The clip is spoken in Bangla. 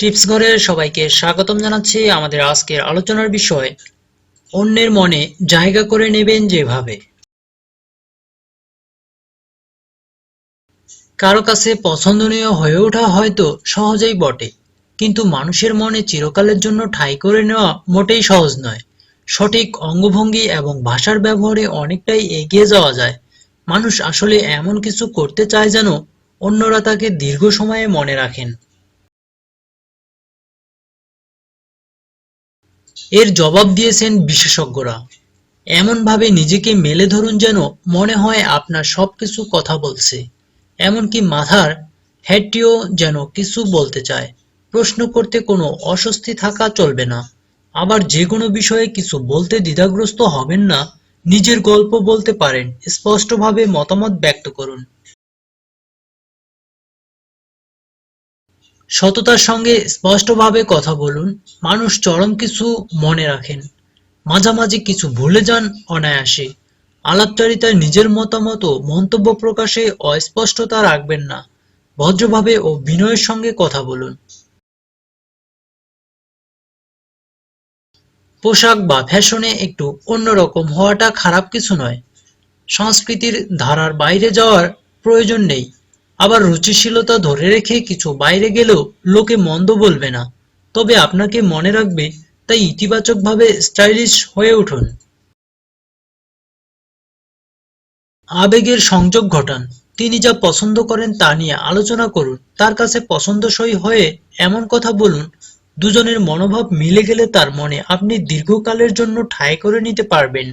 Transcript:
টিপস ঘরের সবাইকে স্বাগতম জানাচ্ছি আমাদের আজকের আলোচনার বিষয়, অন্যের মনে জায়গা করে নেবেন যেভাবে। কারও কাছে পছন্দনীয় হয়ে ওঠা হয়তো সহজেই বটে, কিন্তু মানুষের মনে চিরকালের জন্য ঠাঁই করে নেওয়া মোটেই সহজ নয়। সঠিক অঙ্গভঙ্গি এবং ভাষার ব্যবহারে অনেকটাই এগিয়ে যাওয়া যায়। মানুষ আসলে এমন কিছু করতে চায় যেন অন্যরা তাকে দীর্ঘ সময়ে মনে রাখেন। এর জবাব দিয়েছেন বিশেষজ্ঞরা। এমনভাবে নিজেকে মেলে ধরুন যেন মনে হয় আপনার সবকিছু কথা বলছে। এমনকি মাথার হেডটিও যেন কিছু বলতে চায়। প্রশ্ন করতে কোনো অস্বস্তি থাকা চলবে না। আবার যে কোনো বিষয়ে কিছু বলতে দ্বিধাগ্রস্ত হবেন না। নিজের গল্প বলতে পারেন। স্পষ্টভাবে মতামত ব্যক্ত করুন। সততার সঙ্গে স্পষ্টভাবে কথা বলুন, মানুষ চরম কিছু মনে রাখেন। মাঝামাঝি কিছু ভুলে যান অনায়াসে। আলাপচারিতায় নিজের মতামত ও মন্তব্য প্রকাশে অস্পষ্টতা রাখবেন না। ভদ্রভাবে ও বিনয়ের সঙ্গে কথা বলুন। পোশাক বা ফ্যাশনে একটু অন্যরকম হওয়াটা খারাপ কিছু নয়। সংস্কৃতির ধারার বাইরে যাওয়ার প্রয়োজন নেই। আবার রুচিশীলতা ধরে রেখে কিছু বাইরে গেলেও লোকে মন্দ বলবে না। তবে আপনাকে মনে রাখবে, তাই ইতিবাচকভাবে স্টাইলিশ হয়ে উঠুন। আবেগের সংযোগ ঘটান। তিনি যা পছন্দ করেন তা নিয়ে আলোচনা করুন। তার কাছে পছন্দসই হয়ে এমন কথা বলুন, দুজনের মনোভাব মিলে গেলে তার মনে আপনি দীর্ঘকালের জন্য ঠাঁই করে নিতে পারবেন।